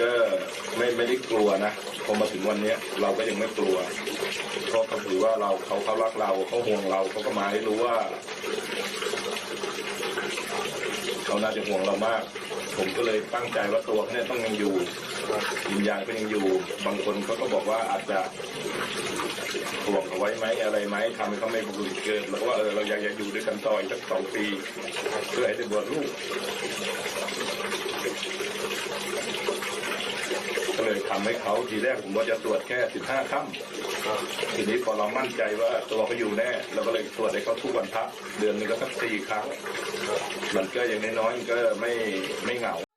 ก็ไม่ไม่ได้กลัวนะพอมาถึงวันเนี้ยเราก็ยังไม่กลัวเพราะเขาถือว่าเราเขาเขารักเราเขาห่วงเราเขาก็มาให้รู้ว่าเขาน่าจะห่วงเรามาก ผมก็เลยตั้งใจว่าตัวเขาเนี่ยต้องยังอยู่วิญญาณก็ยังอยู่ บางคนเขาก็บอกว่าอาจจะห่วงเอาไว้ไหมอะไรไหมทำให้เขาไม่บุญเกิดแล้วว่าเออเราอยากจะอยู่ด้วยกันต่ออีกสักสองปีเพื่อให้ได้บวชลูก ก็เลย ทำให้เขาทีแรกผมว่าจะตรวจแค่สิบห้าค่ำทีนี้พอเรามั่นใจว่าตัวเขาอยู่แน่เราก็เลยตรวจให้เขาทุกวันพักเดือนหนึงก็สักสี่ครั้งมันก็อย่างน้อยๆก็ไม่ไม่เหงา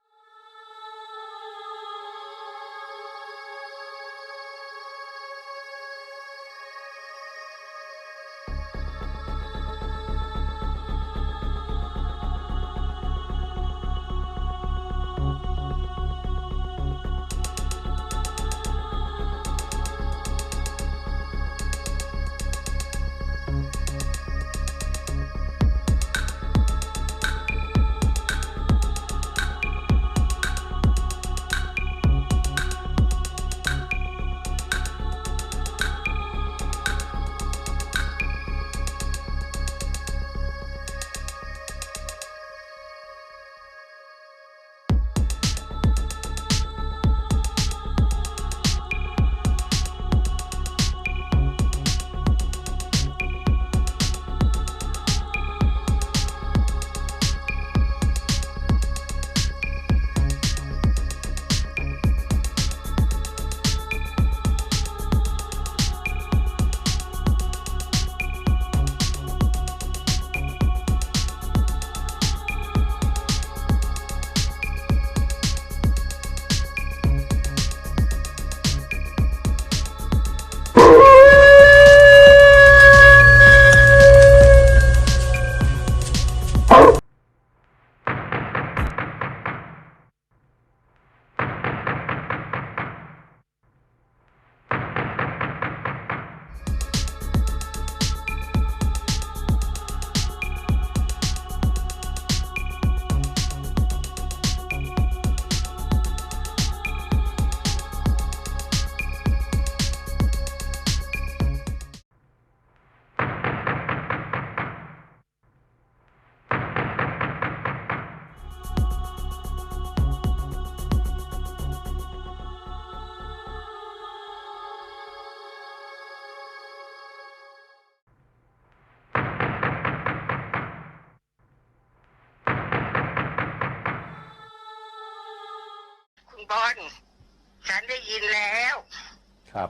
บอลฉันได้ยินแล้วครับ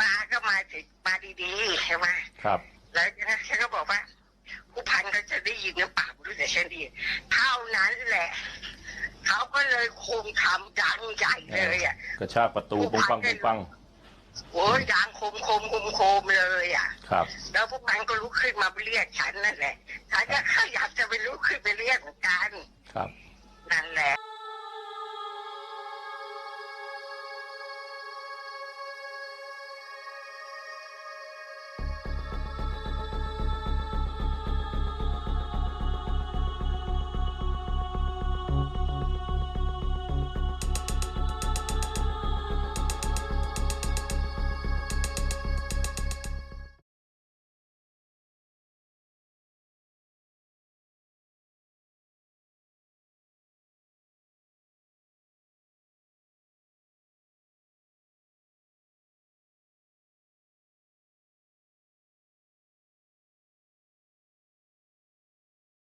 ป้าก็มาถึงมาดีๆใช่ไหมครับ แล้วฉันก็บอกว่าผู้พันก็จะได้ยินหรือเปล่าไม่รู้แต่ฉันได้ยินเท่านั้นแหละเขาก็เลยคงทำดังใหญ่เลยอะกระชากประตูปุ้งปังปุ้งปังโอ้ยดังโคมโคมโคมโคมเลยอะ ครับ แล้วผู้พันก็ลุกขึ้นมาเรียกฉันนั่นแหละฉันก็อยากจะไปลุกขึ้นไปเรียกเหมือนกัน ครับนั่นแหละ